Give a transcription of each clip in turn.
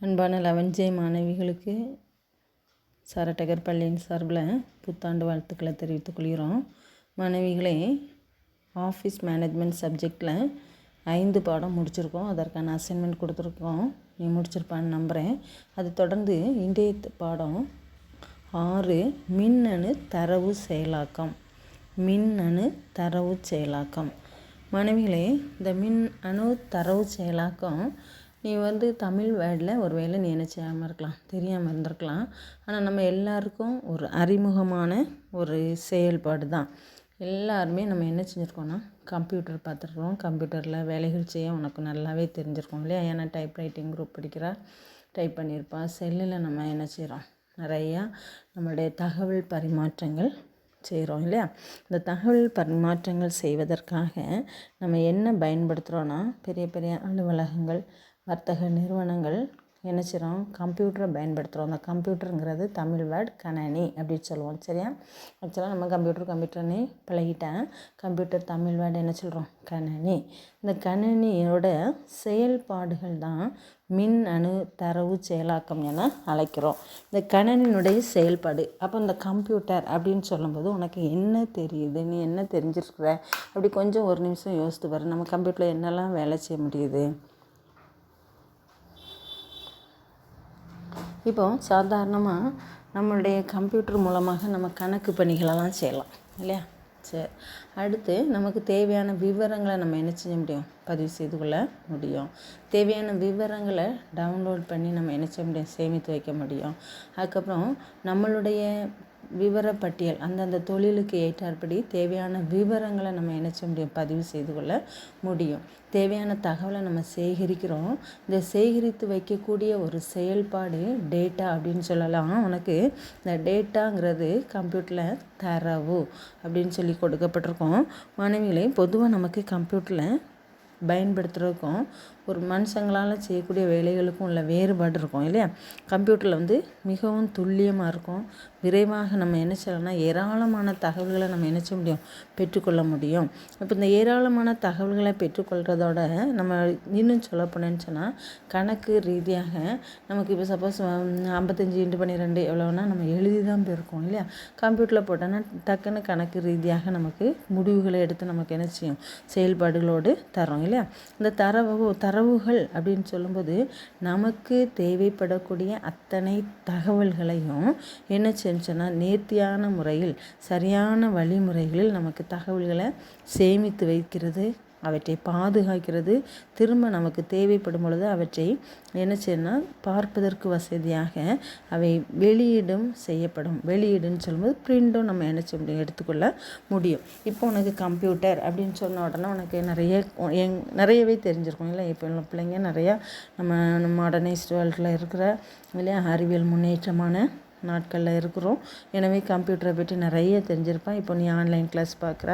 அன்பான eleven J மாணவிகளுக்கு சரட்டகர் பள்ளியின் சார்பில் புத்தாண்டு வாழ்த்துக்களை தெரிவித்துக் கொள்கிறோம். மாணவிகளே ஆஃபீஸ் மேனேஜ்மெண்ட் சப்ஜெக்டில் ஐந்து பாடம் முடிச்சிருக்கோம். அதற்கான அசைன்மெண்ட் கொடுத்துருக்கோம். நீ முடிச்சிருப்பான்னு நம்புகிறேன் அது தொடர்ந்து இன்றைய பாடம் ஆறு மின்னணு தரவு செயலாக்கம். மின்னணு தரவு செயலாக்கம். மாணவிகளே இந்த மின் அணு தரவு செயலாக்கம் நீ வந்து தமிழ் வேர்டில் ஒரு வேளை நீ நினச்சாமல் இருக்கலாம் தெரியாமல் இருந்திருக்கலாம். ஆனால் நம்ம எல்லாருக்கும் ஒரு அறிமுகமான ஒரு செயல்பாடு தான். எல்லாருமே நம்ம என்ன செஞ்சுருக்கோன்னா கம்ப்யூட்டர் பார்த்துருக்கோம் கம்ப்யூட்டரில் வேலைகள் செய்ய உனக்கு நல்லாவே தெரிஞ்சிருக்கோம் இல்லையா? ஏன்னா டைப் ரைட்டிங் குரூப் படிக்கிறா டைப் பண்ணியிருப்பா. செல்லில் நம்ம என்ன செய்கிறோம்? நிறையா நம்மளுடைய தகவல் பரிமாற்றங்கள் செய்கிறோம் இல்லையா? இந்த தகவல் பரிமாற்றங்கள் செய்வதற்காக நம்ம என்ன பயன்படுத்துகிறோன்னா பெரிய பெரிய அலுவலகங்கள் வர்த்தக நிறுவனங்கள் என்ன செய்கிறோம் கம்ப்யூட்டரை பயன்படுத்துகிறோம் அந்த கம்ப்யூட்டருங்கிறது தமிழ் வேர்ட் கணனி அப்படின்னு சொல்லுவோம். சரியா? ஆக்சுவலாக நம்ம கம்ப்யூட்டர் கம்ப்யூட்டர்னு பழகிட்டேன். கம்ப்யூட்டர் தமிழ் வேர்டு என்ன சொல்கிறோம் கணனி. இந்த கணனியோட செயல்பாடுகள் தான் மின் அணு தரவு செயலாக்கம் என அழைக்கிறோம். இந்த கணனினுடைய செயல்பாடு. அப்போ இந்த கம்ப்யூட்டர் அப்படின்னு சொல்லும்போது உனக்கு என்ன தெரியுது? நீ என்ன தெரிஞ்சிருக்கிற? அப்படி கொஞ்சம் ஒரு நிமிஷம் யோசித்து வர நம்ம கம்ப்யூட்டரில் என்னெல்லாம் வேலை செய்ய முடியுது? இப்போ சாதாரணமாக நம்மளுடைய கம்ப்யூட்டர் மூலமாக நம்ம கணக்கு பணிகளெல்லாம் செய்யலாம் இல்லையா? சரி. அடுத்து நமக்கு தேவையான விவரங்களை நம்ம என்ன செய்ய முடியும்? பதிவு செய்து கொள்ள முடியும். தேவையான விவரங்களை டவுன்லோட் பண்ணி நம்ம என்ன செய்ய முடியும்? சேமித்து வைக்க முடியும். அதுக்கப்புறம் நம்மளுடைய விவரப்பட்டியல் அந்தந்த தொழிலுக்கு ஏற்றாற்படி தேவையான விவரங்களை நம்ம என்ன செய்ய முடியும் பதிவு செய்து கொள்ள முடியும். தேவையான தகவலை நம்ம சேகரிக்கிறோம். இந்த சேகரித்து வைக்கக்கூடிய ஒரு செயல்பாடு டேட்டா அப்படின்னு சொல்லலாம். உனக்கு இந்த டேட்டாங்கிறது கம்ப்யூட்டரில் தரவு அப்படின்னு சொல்லி கொடுக்கப்பட்டிருக்கோம். மாணவிகளே பொதுவாக நமக்கு கம்ப்யூட்டரில் பயன்படுத்துகிறதுக்கும் ஒரு மனுஷங்களால் செய்யக்கூடிய வேலைகளுக்கும் உள்ள வேறுபாடு இருக்கும் இல்லையா? கம்ப்யூட்டரில் வந்து மிகவும் துல்லியமாக இருக்கும். விரைவாக நம்ம என்ன செய்யலாம்னா ஏராளமான தகவல்களை நம்ம என்ன செய்ய முடியும்? பெற்றுக்கொள்ள முடியும். இப்போ இந்த ஏராளமான தகவல்களை பெற்றுக்கொள்கிறதோட நம்ம இன்னும் சொல்ல போனேன்னு சொன்னால் கணக்கு ரீதியாக நமக்கு இப்போ சப்போஸ் ஐம்பத்தஞ்சு இன்ட்டு பன்னிரெண்டு எவ்வளோனா நம்ம எழுதி தான் போயிருக்கோம் இல்லையா கம்ப்யூட்டரில் போட்டோன்னா டக்குன்னு கணக்கு ரீதியாக நமக்கு முடிவுகளை எடுத்து நமக்கு என்ன செய்யும்? செயல்பாடுகளோடு தரோம் இல்லையா? இந்த தரவு தரவுகள் அப்படின்னு சொல்லும்போது நமக்கு தேவைப்படக்கூடிய அத்தனை தகவல்களையும் என்ன செஞ்சோன்னா நேர்த்தியான முறையில் சரியான வழிமுறைகளில் நமக்கு தகவல்களை சேமித்து வைக்கிறது. அவற்றை பாதுகாக்கிறது. திரும்ப நமக்கு தேவைப்படும் பொழுது அவற்றை என்ன செய்யணும் பார்ப்பதற்கு வசதியாக அவை வெளியீடும் செய்யப்படும். வெளியீடுன்னு சொல்லும்போது பிரிண்டும் நம்ம என்ன செய்ய முடியும்? எடுத்துக்கொள்ள முடியும். இப்போ உனக்கு கம்ப்யூட்டர் அப்படின்னு சொன்ன உடனே உனக்கு நிறைய எங் நிறையவே தெரிஞ்சிருக்கும். இல்லை இப்போ உள்ள பிள்ளைங்க நிறையா நம்ம மாடர்னைஸ்ட் வேர்ல்டில் இருக்கிற இல்லையா அறிவியல் முன்னேற்றமான நாட்களில் இருக்கிறோம். எனவே கம்ப்யூட்டரை பற்றி நிறைய தெரிஞ்சிருப்பான். இப்போ நீ ஆன்லைன் கிளாஸ் பார்க்குற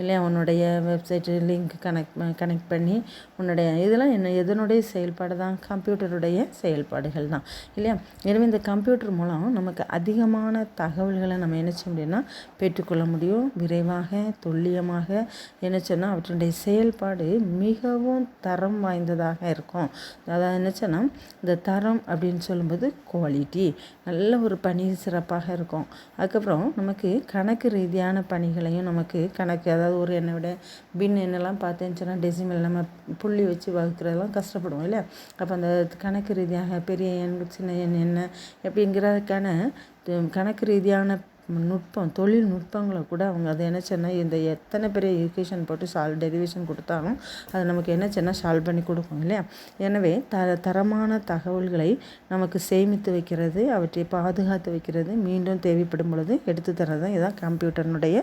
இல்லை உன்னுடைய வெப்சைட்டு லிங்க் கனெக்ட் கனெக்ட் பண்ணி உன்னுடைய இதெல்லாம் என்ன எதனுடைய செயல்பாடு தான் கம்ப்யூட்டருடைய செயல்பாடுகள் தான் இல்லையா? எனவே இந்த கம்ப்யூட்டர் மூலம் நமக்கு அதிகமான தகவல்களை நம்ம என்ன செய்ய முடியும்னா பெற்றுக்கொள்ள முடியும். விரைவாக துல்லியமாக என்ன சொன்னால் அவற்றுடைய செயல்பாடு மிகவும் தரம் வாய்ந்ததாக இருக்கும். அதாவது என்ன சொன்னால் இந்த தரம் அப்படின்னு சொல்லும்போது குவாலிட்டி நல்ல ஒரு பணி சிறப்பாக இருக்கும். அதுக்கப்புறம் நமக்கு கணக்கு ரீதியான பணிகளையும் நமக்கு கணக்கு அதாவது ஒரு எண்ணை விட பின் என்னெல்லாம் பார்த்தேன்னு சொன்னால் டெசிமல் நம்ம புள்ளி வச்சு வகுக்கிறதெல்லாம் கஷ்டப்படுவோம் இல்லையா? அப்போ அந்த கணக்கு ரீதியாக பெரிய எண் சின்ன எண் என்ன எப்படிங்கிறதுக்கான கணக்கு ரீதியான நுட்பம் தொழில்நுட்பங்களை கூட அவங்க அதை என்னச்சுன்னா இந்த எத்தனை பெரிய எஜுகேஷன் போட்டு சால்வ் டெரிவேஷன் கொடுத்தாலும் அது நமக்கு என்ன சால்வ் பண்ணி கொடுக்கும் இல்லையா? எனவே த தரமான தகவல்களை நமக்கு சேமித்து வைக்கிறது அவற்றை பாதுகாத்து வைக்கிறது மீண்டும் தேவைப்படும் பொழுது எடுத்து தரது தான் இதுதான் கம்ப்யூட்டர்னுடைய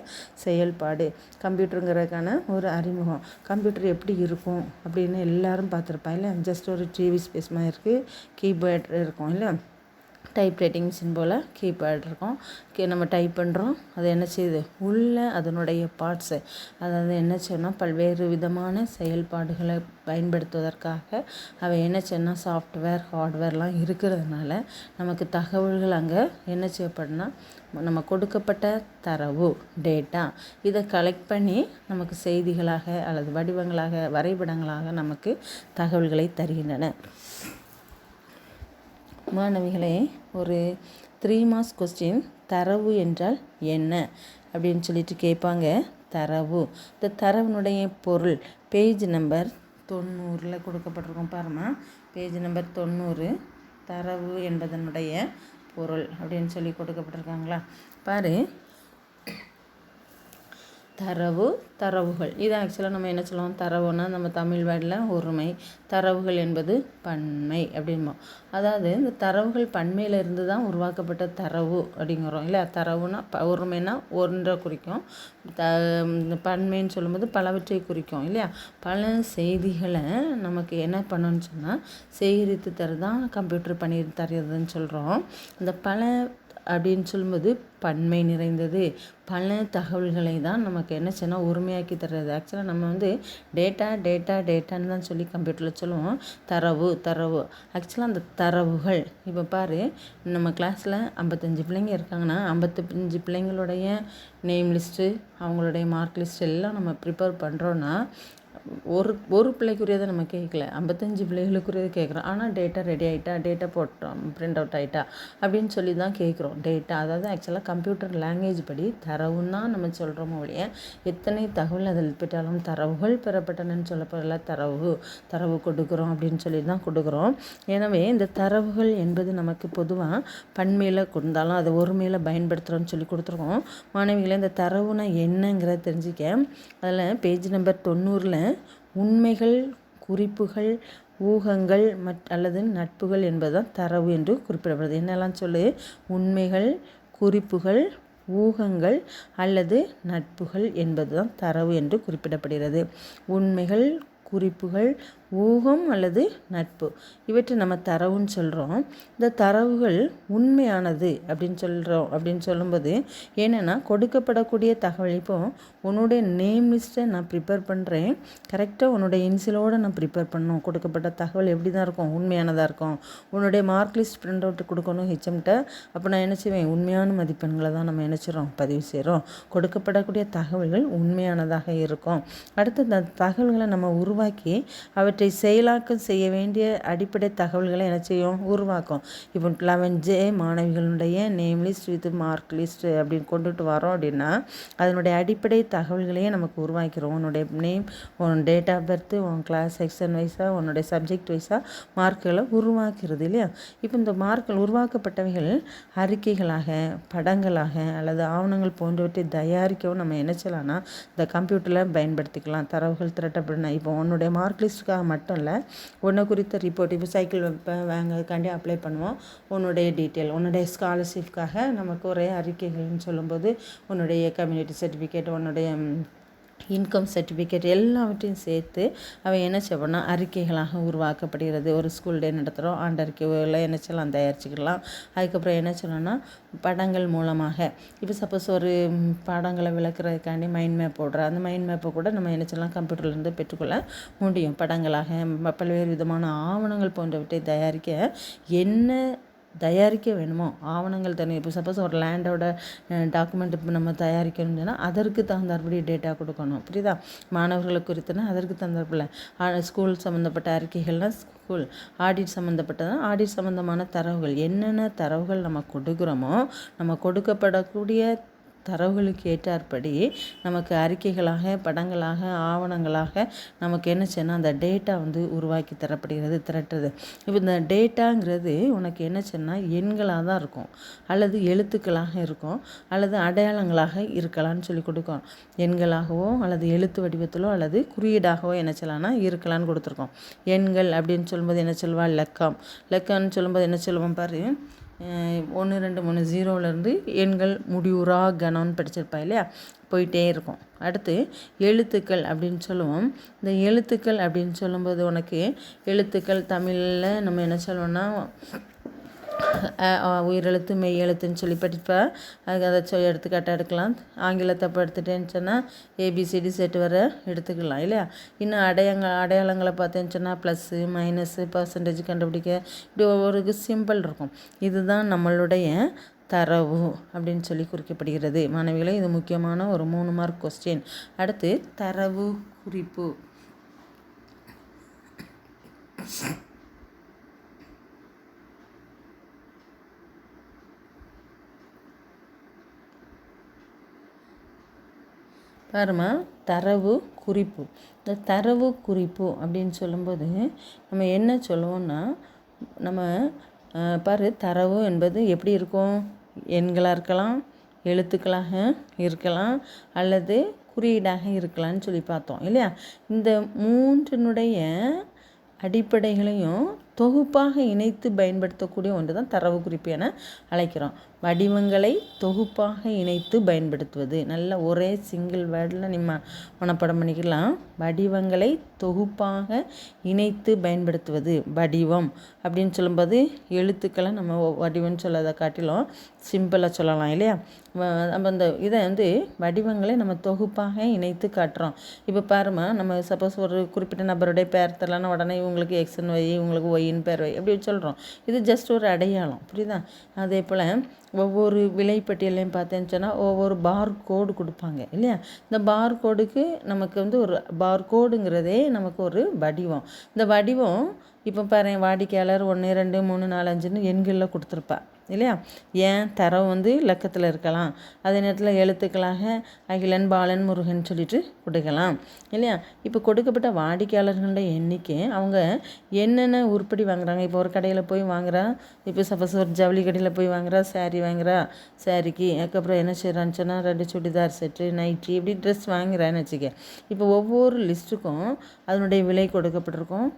செயல்பாடு. கம்ப்யூட்டருங்கிறதுக்கான ஒரு அறிமுகம். கம்ப்யூட்டர் எப்படி இருக்கும் அப்படின்னு எல்லாரும் பார்த்துருப்பாங்க இல்லை ஜஸ்ட் ஒரு டிவி ஸ்பேஸ் மாதிரி இருக்குது கீபோர்ட் இருக்கும் இல்லை டைப் ரைட்டிங் மிஷின் போல் கீபேட் இருக்கும். கீ நம்ம டைப் பண்ணுறோம் அது என்ன செய்யுது? உள்ளே அதனுடைய பார்ட்ஸு அதாவது என்ன சொன்னால் பல்வேறு விதமான செயல்பாடுகளை பயன்படுத்துவதற்காக அவை என்ன சொன்னால் சாஃப்ட்வேர் ஹார்ட்வேர்லாம் இருக்கிறதுனால நமக்கு தகவல்கள் அங்கே என்ன செய்யப்படுனா நம்ம கொடுக்கப்பட்ட தரவு டேட்டா இதை கலெக்ட் பண்ணி நமக்கு செய்திகளாக அல்லது வடிவங்களாக வரைபடங்களாக நமக்கு தகவல்களை தருகின்றன. மாணவிகளே ஒரு த்ரீ மார்க்ஸ் கொஸ்டின் தரவு என்றால் என்ன? அப்படின்னு சொல்லிட்டு கேட்பாங்க. தரவு. இந்த தரவினுடைய பொருள் பேஜ் நம்பர் தொண்ணூறில் கொடுக்கப்பட்டிருக்கோம் பாருமா பேஜ் நம்பர் தொண்ணூறு தரவு என்பதனுடைய பொருள் அப்படின்னு சொல்லி கொடுக்கப்பட்டிருக்காங்களா? பாரு தரவு தரவுகள். இது ஆக்சுவலாக நம்ம என்ன சொல்லுவோம் தரவுனா நம்ம தமிழ் வேர்டில் ஒருமை. தரவுகள் என்பது பன்மை அப்படிம்போம் அதாவது இந்த தரவுகள் பன்மையிலிருந்து தான் உருவாக்கப்பட்ட தரவு அப்படிங்கிறோம். இல்லை தரவுனா ப ஒருமைனா ஒன்றை குறிக்கும். த பன்மைன்னு சொல்லும்போது பலவற்றை குறிக்கும். இல்லையா? பல செய்திகளை நமக்கு என்ன பண்ணணும்னு சொன்னால் சேகரித்து தரதான் கம்ப்யூட்டர் பண்ணி தரதுன்னு சொல்கிறோம் இந்த பல அப்படின்னு சொல்லும்போது பன்மை நிறைந்தது. பல தகவல்களை தான் நமக்கு என்ன செய்யணும்? உரிமையாக்கி தர்றது. ஆக்சுவலாக நம்ம வந்து டேட்டா டேட்டா டேட்டான்னு தான் சொல்லி கம்ப்யூட்டரில் சொல்லுவோம். தரவு தரவு. ஆக்சுவலாக அந்த தரவுகள். இப்போ பாரு நம்ம கிளாஸில் ஐம்பத்தஞ்சு பிள்ளைங்க இருக்காங்கன்னா ஐம்பத்தஞ்சு பிள்ளைங்களுடைய நேம் லிஸ்ட்டு அவங்களுடைய மார்க் லிஸ்ட் எல்லாம் நம்ம ப்ரிப்பேர் பண்ணுறோன்னா ஒரு ஒரு பிள்ளைக்குரியதை நம்ம கேட்கல. ஐம்பத்தஞ்சு பிள்ளைகளுக்குரியது கேட்குறோம். ஆனால் டேட்டா ரெடி ஆகிட்டா டேட்டா போட்டோம் பிரிண்ட் அவுட் ஆகிட்டா அப்படின்னு சொல்லி தான் கேட்குறோம். டேட்டா அதாவது ஆக்சுவலாக கம்ப்யூட்டர் லாங்குவேஜ் படி தரவுன்னா நம்ம சொல்கிறோமோ ஒழிய எத்தனை தகவல் அதில் பெற்றாலும் தரவுகள் பெறப்பட்டனன்னு சொல்லப்படல தரவு தரவு கொடுக்குறோம் அப்படின்னு சொல்லி தான் கொடுக்குறோம். எனவே இந்த தரவுகள் என்பது நமக்கு பொதுவாக பன்மையில் கொடுத்தாலும் அதை ஒருமையில் பயன்படுத்துகிறோம்னு சொல்லி கொடுத்துருக்கோம். மாணவிகளை இந்த தரவுனா என்னங்கிறத தெரிஞ்சுக்க அதில் பேஜ் நம்பர் தொண்ணூறில் உண்மைகள் குறிப்புகள் ஊகங்கள் மற் அல்லது நட்புகள் என்பதுதான் தரவு என்று குறிப்பிடப்படுது. என்னெல்லாம் சொல்லு? உண்மைகள் குறிப்புகள் ஊகங்கள் அல்லது நட்புகள் என்பதுதான் தரவு என்று குறிப்பிடப்படுகிறது. உண்மைகள் குறிப்புகள் ஊகம் அல்லது நட்பு. இவற்றை நம்ம தரவுன்னு சொல்கிறோம் இந்த தரவுகள் உண்மையானது அப்படின்னு சொல்கிறோம் அப்படின்னு சொல்லும்போது என்னென்னா கொடுக்கப்படக்கூடிய தகவல். இப்போ உன்னுடைய நேம் லிஸ்ட்டை நான் ப்ரிப்பேர் பண்ணுறேன் கரெக்டாக உன்னுடைய இன்சிலோடு நான் ப்ரிப்பேர் பண்ணணும். கொடுக்கப்பட்ட தகவல் எப்படி தான் இருக்கும்? உண்மையானதாக இருக்கும். உன்னுடைய மார்க் லிஸ்ட் பிரிண்ட் அவுட் கொடுக்கணும் ஹெச்எம்கிட்ட அப்போ நான் என்ன செய்வேன்? உண்மையான மதிப்பெண்களை தான் நம்ம நினச்சிடறோம் பதிவு செய்கிறோம் கொடுக்கப்படக்கூடிய தகவல்கள் உண்மையானதாக இருக்கும். அடுத்து அந்த தகவல்களை நம்ம உருவாக்கி அவற்றை செயலாக்கம் செய்ய வேண்டிய அடிப்படை தகவல்களை என்ன செய்யும்? உருவாக்கும். இப்போ eleven J மாணவிகளுடைய name list with mark list அப்படின்னு கொண்டுட்டு வரோம் அப்படின்னா அதனுடைய அடிப்படை தகவல்களையே நமக்கு உருவாக்கிறோம் உன்னுடைய நேம் உன் டேட் ஆஃப் பர்த்து உன் கிளாஸ் செக்ஷன் வைஸாக உன்னுடைய சப்ஜெக்ட் வைஸாக மார்க்குகளை உருவாக்குறது இல்லையா? இப்போ இந்த மார்க்கள் உருவாக்கப்பட்டவைகள் அறிக்கைகளாக படங்களாக அல்லது ஆவணங்கள் போன்றவற்றை தயாரிக்கவும் நம்ம என்ன செய்யலாம்னா இந்த கம்ப்யூட்டரில் பயன்படுத்திக்கலாம். தரவுகள் திரட்டப்படணும் இப்போ உன்னுடைய மார்க் லிஸ்ட்டுக்காக மட்டும் இல்லை உன்னை குறித்த ரிப்போர்ட் இப்போ சைக்கிள் வைப்பேன் வாங்கிறதுக்காண்டி அப்ளை பண்ணுவோம். உன்னுடைய டீட்டெயில் உன்னுடைய ஸ்காலர்ஷிப்காக நமக்கு ஒரே அறிக்கைகள்னு சொல்லும்போது உன்னுடைய கம்யூனிட்டி சர்டிஃபிகேட் உன்னுடைய இன்கம் சர்டிஃபிகேட் எல்லாவற்றையும் சேர்த்து அவன் என்ன செய்வான்னா அறிக்கைகளாக உருவாக்கப்படுகிறது. ஒரு ஸ்கூல் டே நடத்துகிறோம் ஆண்டறிக்கைகளை என்ன செய்யலாம் தயாரிச்சுக்கலாம். அதுக்கப்புறம் என்ன சொல்லணும்னா படங்கள் மூலமாக. இப்போ சப்போஸ் ஒரு படங்களை விளக்குறதுக்காண்டி மைண்ட் மேப் போடுற அந்த மைண்ட் மேப்பை கூட நம்ம என்ன செய்யலாம் கம்ப்யூட்டர்லேருந்து பெற்றுக்கொள்ள முடியும். படங்களாக பல்வேறு விதமான ஆவணங்கள் போன்றவற்றை தயாரிக்க என்ன தயாரிக்க வேணுமோ? ஆவணங்கள் தனி. இப்போ சப்போஸ் ஒரு லேண்டோட டாக்குமெண்ட் இப்போ நம்ம தயாரிக்கணும்னு சொன்னால் அதற்கு தகுந்தாற்படி டேட்டா கொடுக்கணும். புரியுதா? மாணவர்களை குறித்துனா அதற்கு தகுந்தாற்படில் ஸ்கூல் சம்மந்தப்பட்ட அறிக்கைகள்னால் ஸ்கூல் ஆடிட் சம்மந்தப்பட்டதான் ஆடிட் சம்மந்தமான தரவுகள். என்னென்ன தரவுகள் நம்ம கொடுக்குறோமோ நம்ம கொடுக்கப்படக்கூடிய தரவுகளுக்கு ஏற்றாற்படி நமக்கு அறிக்கைகளாக படங்களாக ஆவணங்களாக நமக்கு என்ன செய்யணும் அந்த டேட்டா வந்து உருவாக்கி தரப்படுகிறது திரட்டுறது. இப்போ இந்த டேட்டாங்கிறது உனக்கு என்ன செய்யணும் எண்களாக தான் இருக்கும். அல்லது எழுத்துக்களாக இருக்கும். அல்லது அடையாளங்களாக இருக்கலாம்னு சொல்லி கொடுக்கும். எண்களாகவோ அல்லது எழுத்து வடிவத்திலோ அல்லது குறியீடாகவோ என்ன சொல்லலாம்னா இருக்கலாம்னு கொடுத்துருக்கோம். எண்கள் அப்படின்னு சொல்லும்போது என்ன சொல்லுவாள் லக்கம். லக்கம்னு சொல்லும்போது என்ன சொல்லுவோம் பாரு? ஒன்று ரெண்டு மூணு ஜீரோவிலேருந்து எண்கள் முடிவுறா கணம்னு படிச்சிருப்பா இல்லையா? போயிட்டே இருக்கும். அடுத்து எழுத்துக்கள் அப்படின்னு சொல்லுவோம். இந்த எழுத்துக்கள் அப்படின்னு சொல்லும்போது உனக்கு எழுத்துக்கள் தமிழில் நம்ம என்ன சொல்லுவோம்னா உயிரெழுத்து மெய் எழுத்துன்னு சொல்லி படிப்பேன் அதுக்கு அதை சொல்லி எடுத்துக்காட்டாக எடுக்கலாம். ஆங்கிலத்தை இப்போ எடுத்துட்டேன்னு சொன்னால் ஏபிசிடி செட்டு வர எடுத்துக்கலாம் இல்லையா? இன்னும் அடையாங்க அடையாளங்களை பார்த்தேன்னு சொன்னால் ப்ளஸ்ஸு மைனஸு பர்சன்டேஜ் கண்டுபிடிக்க இப்படி ஒவ்வொரு சிம்பிள் இருக்கும். இதுதான் நம்மளுடைய தரவு அப்படின்னு சொல்லி குறிக்கப்படுகிறது. மாணவிகளை இது முக்கியமான ஒரு மூணு மார்க் கொஸ்டின் அடுத்து தரவு குறிப்பு. பாருமா தரவு குறிப்பு. இந்த தரவு குறிப்பு அப்படின்னு சொல்லும்போது நம்ம என்ன சொல்லுவோம்னா நம்ம பாரு தரவு என்பது எப்படி இருக்கும்? எண்களாக இருக்கலாம் எழுத்துக்களாக இருக்கலாம் அல்லது குறியீடாக இருக்கலாம்னு சொல்லி பார்த்தோம் இல்லையா? இந்த மூன்றினுடைய அடிப்படைகளையும் தொகுப்பாக இணைத்து பயன்படுத்தக்கூடிய ஒன்று தான் தரவு குறிப்பு என அழைக்கிறோம். வடிவங்களை தொகுப்பாக இணைத்து பயன்படுத்துவது. நல்ல ஒரே சிங்கிள் வேர்டில் நம்ம மனப்படம் பண்ணிக்கலாம். வடிவங்களை தொகுப்பாக இணைத்து பயன்படுத்துவது. வடிவம் அப்படின்னு சொல்லும்போது எழுத்துக்களை நம்ம வடிவம்னு சொல்லதை காட்டிலும் சிம்பிளாக சொல்லலாம் இல்லையா? நம்ம இந்த இதை வந்து வடிவங்களை நம்ம தொகுப்பாக இணைத்து காட்டுறோம். இப்போ பாருமா நம்ம சப்போஸ் ஒரு குறிப்பிட்ட நபருடைய பேர் தரலன்னா உடனே இவங்களுக்கு எக்ஸ்என் வை இவங்களுக்கு ஒய்ன்னு பேர் வை அப்படி சொல்கிறோம் இது ஜஸ்ட் ஒரு அடையாளம் புரியுதா? அதே போல் ஒவ்வொரு விலைப்பட்டியலையும் பார்த்தேன்னு சொன்னால் ஒவ்வொரு பார் கோடு கொடுப்பாங்க இல்லையா? இந்த பார் கோடுக்கு நமக்கு வந்து ஒரு பார் கோடுங்கிறதே நமக்கு ஒரு வடிவம். இந்த வடிவம் இப்போ பாரு வாடிக்கையாளர் ஒன்று ரெண்டு மூணு நாலு அஞ்சுன்னு எண்களில் கொடுத்துருப்பா. இல்லையா? ஏன் தரம் வந்து இலக்கத்தில் இருக்கலாம். அதே நேரத்தில் எழுத்துக்களாக அகிலன் பாலன் முருகன் சொல்லிட்டு கொடுக்கலாம். இல்லையா? இப்போ கொடுக்கப்பட்ட வாடிக்கையாளர்களுடைய எண்ணிக்கை அவங்க என்னென்ன உருப்படி வாங்குறாங்க? இப்போ ஒரு கடையில் போய் வாங்குறா இப்போ சப்போஸ் ஒரு ஜவுளி கடையில் போய் வாங்குறா சாரீ வாங்குறா சாரிக்கு அதுக்கப்புறம் என்ன செய்கிறான்னு சொன்னால் ரெண்டு சுடிதார் செட்டு நைட்டி இப்படி ட்ரெஸ் வாங்குறான்னு வச்சுக்க. இப்போ ஒவ்வொரு லிஸ்ட்டுக்கும் அதனுடைய விலை கொடுக்கப்பட்டிருக்கும்.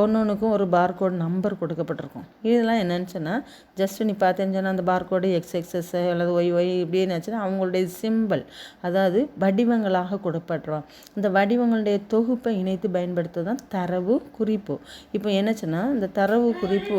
ஒன்று ஒரு பார்கோடு நம்பர் கொடுக்கப்பட்டிருக்கும். இதெல்லாம் என்னென்னு சொன்னால் ஜஸ்ட் நீ பார்த்தேன்னு சொன்னால் அந்த பார்கோடு எக்ஸ் எக்ஸ்எஸ் அல்லது ஒய் ஒய் இப்படின்னு வச்சுன்னா அவங்களுடைய சிம்பிள் அதாவது வடிவங்களாக கொடுப்பட்டுருவோம் இந்த வடிவங்களுடைய தொகுப்பை இணைத்து பயன்படுத்த தான் தரவு குறிப்பு. இப்போ என்னச்சுன்னா இந்த தரவு குறிப்பு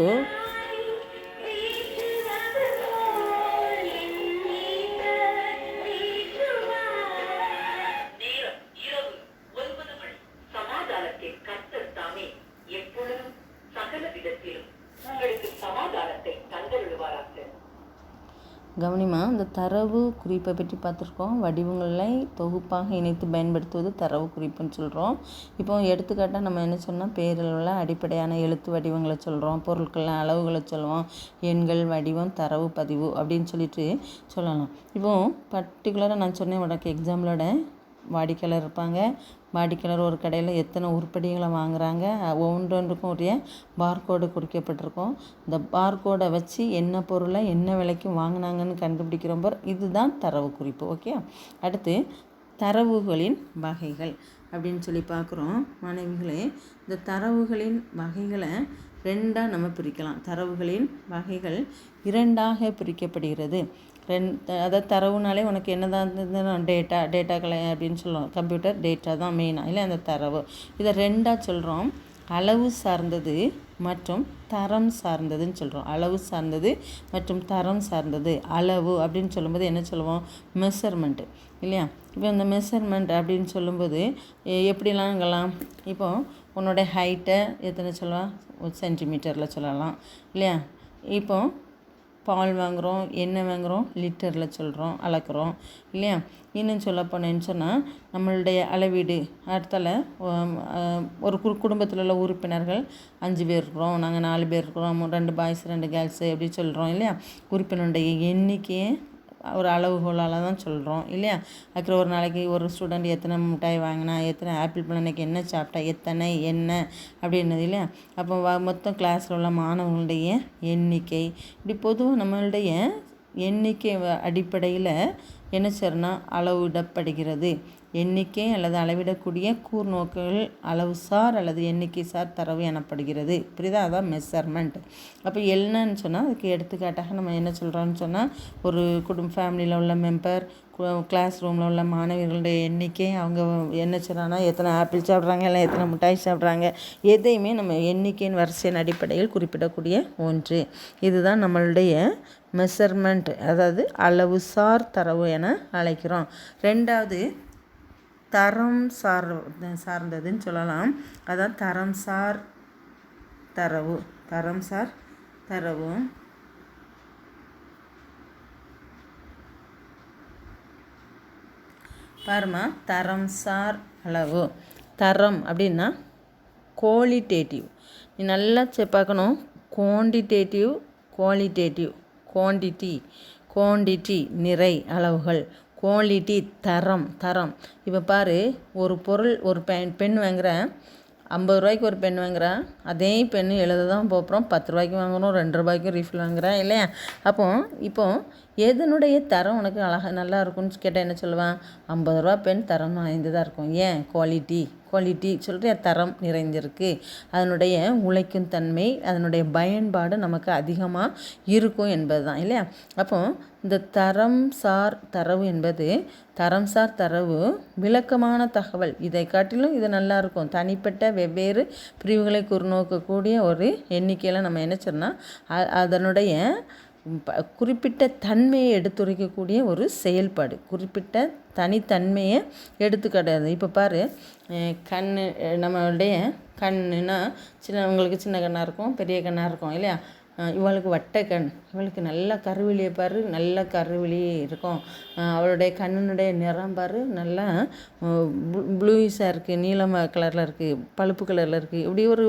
கவனிமா இந்த தரவு குறிப்பை பற்றி பார்த்துருக்கோம். வடிவங்களை தொகுப்பாக இணைத்து பயன்படுத்துவது தரவு குறிப்புன்னு சொல்கிறோம் இப்போ எடுத்துக்காட்டாக நம்ம என்ன சொன்னால் பேரளவில் அடிப்படையான எழுத்து வடிவங்களை சொல்கிறோம் பொருட்கள் அளவுகளை சொல்லுவோம் எண்கள் வடிவம் தரவு பதிவு அப்படின்னு சொல்லிட்டு சொல்லலாம். இப்போ பர்டிகுலராக நான் சொன்னேன் உனக்கு எக்ஸாம்பிளோட வாடிக்கையாளர் இருப்பாங்க. வாடிக்கையாளர் ஒரு கடையில் எத்தனை உருப்படிகளை வாங்குறாங்க? ஒவ்வொன்றொன்றுக்கும் உரிய பார்கோடு குறிக்கப்பட்டிருக்கும். இந்த பார்கோடை வச்சு என்ன பொருளை என்ன விலைக்கு வாங்கினாங்கன்னு கண்டுபிடிக்கிறோம் பார். இதுதான் தரவு குறிப்பு ஓகே அடுத்து தரவுகளின் வகைகள் அப்படின்னு சொல்லி பார்க்குறோம். மாணவிகளே இந்த தரவுகளின் வகைகளை ரெண்டாக நம்ம பிரிக்கலாம். தரவுகளின் வகைகள் இரண்டாக பிரிக்கப்படுகிறது. ரெண் அதாவது தரவுனாலே உனக்கு என்னதான் டேட்டா டேட்டாக்களை அப்படின்னு சொல்லுவோம் கம்ப்யூட்டர் டேட்டா தான் மெயினாக இல்லை அந்த தரவு. இதை ரெண்டாக சொல்கிறோம் அளவு சார்ந்தது மற்றும் தரம் சார்ந்ததுன்னு சொல்கிறோம் அளவு சார்ந்தது மற்றும் தரம் சார்ந்தது. அளவு அப்படின்னு சொல்லும்போது என்ன சொல்லுவோம்? மெஷர்மெண்ட்டு இல்லையா? இப்போ இந்த மெஷர்மெண்ட் அப்படின்னு சொல்லும்போது எப்படிலாம் இப்போ உன்னோட ஹைட்டை எத்தனை சொல்லலாம் ஒரு சென்டிமீட்டரில் சொல்லலாம். இல்லையா? இப்போ பால் வாங்குகிறோம் எண்ணெய் வாங்குகிறோம் லிட்டரில் சொல்கிறோம் அளக்குறோம் இல்லையா? இன்னும் சொல்ல போனேன்னு சொன்னால் நம்மளுடைய அளவீடு அடுத்தால ஒரு கு குடும்பத்தில் உள்ள உறுப்பினர்கள் அஞ்சு பேர் இருக்கிறோம் நாங்கள் நாலு பேர் இருக்கிறோம் ரெண்டு பாய்ஸ் ரெண்டு கேர்ள்ஸு எப்படி சொல்கிறோம் இல்லையா? உறுப்பினருடைய எண்ணிக்கையை ஒரு அளவுகோலால் தான் சொல்கிறோம் இல்லையா? அப்புறம் ஒரு நாளைக்கு ஒரு ஸ்டூடெண்ட் எத்தனை மிட்டாய் வாங்கினா எத்தனை ஆப்பிள் பழம் அன்றைக்கி என்ன சாப்பிட்டா எத்தனை என்ன அப்படின்னது இல்லையா? அப்போ வ மொத்தம் கிளாஸில் உள்ள மாணவர்களுடைய எண்ணிக்கை. இப்படி பொதுவாக நம்மளுடைய எண்ணிக்கை அடிப்படையில் என்ன செய்யறோன்னா அளவிடப்படுகிறது. எண்ணிக்கை அல்லது அளவிடக்கூடிய கூர்நோக்குகள் அளவுசார் அல்லது எண்ணிக்கை சார் தரவு எனப்படுகிறது. புரியுதா? அதான் மெஷர்மெண்ட் அப்போ என்னன்னு சொன்னால் அதுக்கு எடுத்துக்காட்டாக நம்ம என்ன சொல்கிறோன்னு சொன்னால் ஒரு குடும்ப ஃபேமிலியில் உள்ள மெம்பர் கிளாஸ் ரூமில் உள்ள மாணவர்களுடைய எண்ணிக்கை அவங்க என்ன செய்கிறாங்கன்னா எத்தனை ஆப்பிள் சாப்பிட்றாங்க இல்லை எத்தனை மிட்டாய் சாப்பிட்றாங்க எதையுமே நம்ம எண்ணிக்கையின் வரிசையின் அடிப்படையில் குறிப்பிடக்கூடிய ஒன்று. இதுதான் நம்மளுடைய மெஷர்மெண்ட் அதாவது அளவுசார் தரவு என அழைக்கிறோம். ரெண்டாவது தரம் சார் சார்ந்ததுன்னு சொல்லலாம். அதான் தரம் சார் தரவு. தரம் சார் தரவு. பாருமா தரம் சார் அளவு. தரம் அப்படின்னா குவாலிட்டேட்டிவ் நீ நல்லா செ பார்க்கணும். குவான்டிடேட்டிவ் குவாலிட்டேட்டிவ் குவான்டிட்டி குவான்டிட்டி நிறை அளவுகள். குவாலிட்டி தரம் தரம். இப்போ பாரு ஒரு பொருள் ஒரு பென் பென் வாங்குகிறேன் ஐம்பது ரூபாய்க்கு ஒரு பென் வாங்குகிறேன் அதே பென் எழுத தான் போகிறோம் பத்து ரூபாய்க்கு வாங்கணும் ரெண்டு ரூபாய்க்கு ரீஃபில் வாங்குகிறேன் இல்லையா? அப்போ இப்போ எதனுடைய தரம் உனக்கு அழகாக நல்லா இருக்கும்னு கேட்டால் என்ன சொல்லுவேன்? ஐம்பது ரூபா பென் தரம் வாய்ந்ததாக இருக்கும். ஏன்? குவாலிட்டி குவாலிட்டி சொல்கிற தரம் நிறைந்திருக்கு. அதனுடைய உழைக்கும் தன்மை அதனுடைய பயன்பாடு நமக்கு அதிகமாக இருக்கும் என்பது தான் இல்லையா? அப்போ இந்த தரம் சார் தரவு என்பது தரம் சார் தரவு விளக்கமான தகவல். இதை காட்டிலும் இது நல்லா இருக்கும். தனிப்பட்ட வெவ்வேறு பிரிவுகளை குறிநோக்கக்கூடிய ஒரு எண்ணிக்கையில் நம்ம என்ன சொன்னால் அதனுடைய குறிப்பிட்ட தன்மையை எடுத்துரைக்கக்கூடிய ஒரு செயல்பாடு. குறிப்பிட்ட தனித்தன்மையை எடுத்துக்காட்டாது. இப்போ பாரு கண் நம்மளுடைய கண்ணுனா சின்னவங்களுக்கு சின்ன கண்ணாக இருக்கும் பெரிய கண்ணாக இருக்கும் இல்லையா? இவளுக்கு வட்டை கண். அவளுக்கு நல்ல கருவிழியை பாரு நல்ல கருவிழி இருக்கும். அவளுடைய கண்ணினுடைய நிறம் பாரு நல்லா ப்ளூயிஸாக இருக்குது நீலம் கலரில் இருக்குது பழுப்பு கலரில் இருக்குது இப்படி ஒரு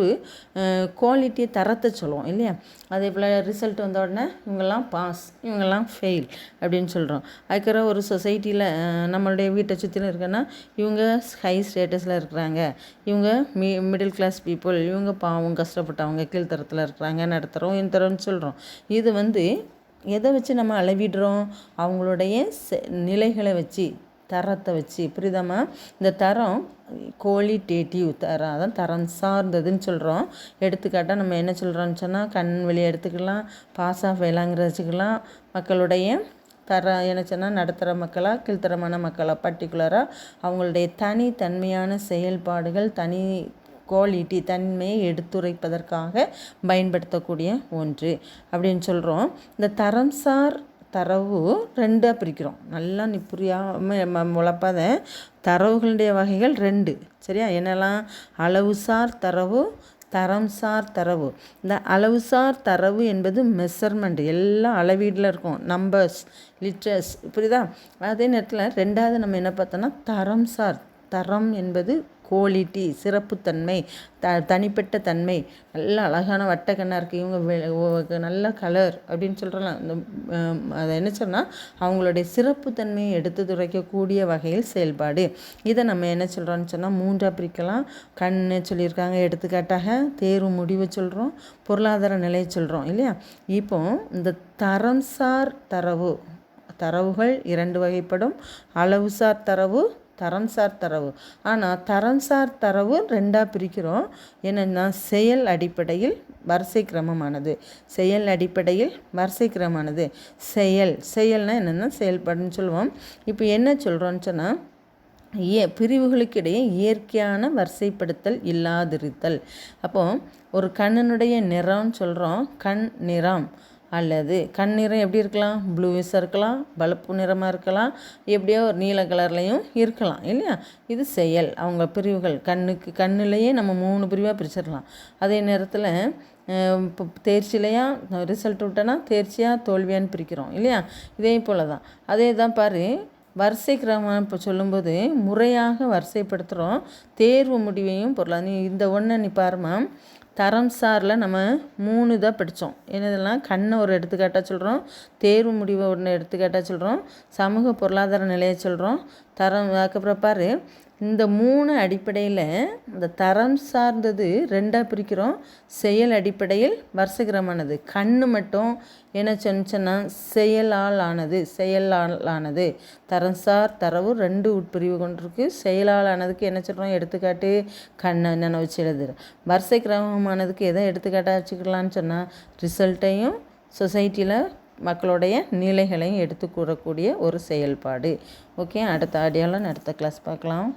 குவாலிட்டியை தரத்தை சொல்லுவோம் இல்லையா? அதே போல் ரிசல்ட் வந்த உடனே இவங்கெல்லாம் பாஸ் இவங்கெல்லாம் ஃபெயில் அப்படின்னு சொல்கிறோம் அதுக்கப்புறம் ஒரு சொசைட்டியில் நம்மளுடைய வீட்டை சுற்றிலும் இருக்குன்னா இவங்க ஹை ஸ்டேட்டஸில் இருக்கிறாங்க. இவங்க மி மிடில் கிளாஸ் பீப்புள் இவங்க பாவம் கஷ்டப்பட்டவங்க கீழ்த்தரத்தில் இருக்கிறாங்க நடத்துகிறோம் இந்த சொல்கிறோம் இது வந்து எதை வச்சு நம்ம அளவிடுறோம்? அவங்களுடைய செ- நிலைகளை வச்சு தரத்தை வச்சு. புரியுதாம்மா? இந்த தரம் குவாலிட்டேட்டிவ் தரம் அதான் தரம் சார்ந்ததுன்னு சொல்கிறோம் எடுத்துக்காட்டால் நம்ம என்ன சொல்கிறோம்னு சொன்னால் கண் வழி எடுத்துக்கலாம் பாஸ் ஆஃப் வச்சுக்கலாம். மக்களுடைய தர என்ன சொன்னால் நடுத்தர மக்களாக கீழ்த்தரமான மக்களாக பர்டிகுலராக அவங்களுடைய தனித்தன்மையான செயல்பாடுகள் தனி குவாலிட்டி தன்மையை எடுத்துரைப்பதற்காக பயன்படுத்தக்கூடிய ஒன்று. அப்படின்னு சொல்கிறோம் இந்த தரம்சார் தரவு ரெண்டாக பிரிக்கிறோம். நல்லா நீ புரியாமல் உழப்பாத தரவுகளுடைய வகைகள் ரெண்டு. சரியா? என்னெல்லாம்? அளவுசார் தரவு தரம்சார் தரவு. இந்த அளவுசார் தரவு என்பது மெஷர்மெண்ட் எல்லாம் அளவீடில் இருக்கும். நம்பர்ஸ் லிட்டர்ஸ் புரியுதா? அதே நேரத்தில் ரெண்டாவது நம்ம என்ன பார்த்தோன்னா தரம்சார் தரம் என்பது குவாலிட்டி சிறப்புத்தன்மை த தனிப்பட்ட தன்மை நல்ல அழகான வட்டக்கண்ணாக இருக்குது இவங்க நல்ல கலர் அப்படின்னு சொல்கிறலாம் இந்த அதை என்ன சொன்னால் அவங்களுடைய சிறப்புத்தன்மையை எடுத்து துரைக்கக்கூடிய வகையில் செயல்பாடு. இதை நம்ம என்ன சொல்கிறோம்னு சொன்னால் மூன்றாக பிரிக்கலாம். கண் சொல்லியிருக்காங்க எடுத்துக்காட்டாக தேர்வு முடிவை சொல்கிறோம் பொருளாதார நிலையை சொல்கிறோம் இல்லையா? இப்போ இந்த தரம்சார் தரவு தரவுகள் இரண்டு வகைப்படும். அளவுசார் தரவு தரன்சார் தரவு. ஆனால் தரன்சார் தரவு ரெண்டாக பிரிக்கிறோம். என்னென்னா செயல் அடிப்படையில் வரிசை கிரமமானது. செயல் அடிப்படையில் வரிசை கிரமமானது. செயல். செயல்னால் என்னென்னா செயல்பாடுன்னு சொல்லுவோம். இப்போ என்ன சொல்கிறோன்னு சொன்னால் ஏ பிரிவுகளுக்கிடையே இயற்கையான வரிசைப்படுத்தல் இல்லாதிருத்தல். அப்போது ஒரு கண்ணனுடைய நிறம்னு சொல்கிறோம் கண் நிறம். அல்லது கண் நிறம் எப்படி இருக்கலாம்? ப்ளூவிஷாக இருக்கலாம். பழுப்பு நிறமாக இருக்கலாம். எப்படியோ ஒரு நீல கலர்லேயும் இருக்கலாம் இல்லையா? இது செயல். அவங்க பிரிவுகள். கண்ணுக்கு கண்ணுலேயே நம்ம மூணு பிரிவாக பிரிச்சிடலாம். அதே நேரத்தில் இப்போ தேர்ச்சிலையாக ரிசல்ட் விட்டோன்னா தேர்ச்சியாக தோல்வியான்னு பிரிக்கிறோம் இல்லையா? இதே போல் தான் அதே தான் பாரு வரிசை கிரமம் இப்போ சொல்லும்போது முறையாக வரிசைப்படுத்துகிறோம் தேர்வு முடிவையும் பொருளாதார நீ இந்த ஒன்றை நீ பாருமா தரம் சாரில் நம்ம மூணு இதாக படித்தோம் என்னதெல்லாம் கண்ணை ஒரு எடுத்துக்காட்டாக சொல்கிறோம் தேர்வு முடிவை ஒன்று எடுத்துக்காட்டாக சொல்கிறோம் சமூக பொருளாதார நிலையை சொல்கிறோம் தரம் அதுக்கப்புறம் பாரு இந்த மூணு அடிப்படையில் இந்த தரம் சார்ந்தது ரெண்டாக பிரிக்கிறோம். செயல் அடிப்படையில் வர்சகிரமானது. கண்ணு மட்டும் என்ன சொன்னா செயலால் ஆனது செயலால் ஆனது. தரம்சார் தரவு ரெண்டு உட்பிரிவு கொண்டிருக்கு. செயலால் ஆனதுக்கு என்ன சொல்கிறோம் எடுத்துக்காட்டு கண்ணை நினைவச்சு எழுதுற வரிசை கிரமமானதுக்கு எதை எடுத்துக்காட்டாக வச்சுக்கலான்னு சொன்னால் ரிசல்ட்டையும் சொசைட்டியில் மக்களுடைய நிலைகளையும் எடுத்து கூறக்கூடிய ஒரு செயல்பாடு. ஓகே அடுத்த ஆடியோவில் அடுத்த கிளாஸ் பார்க்கலாம்.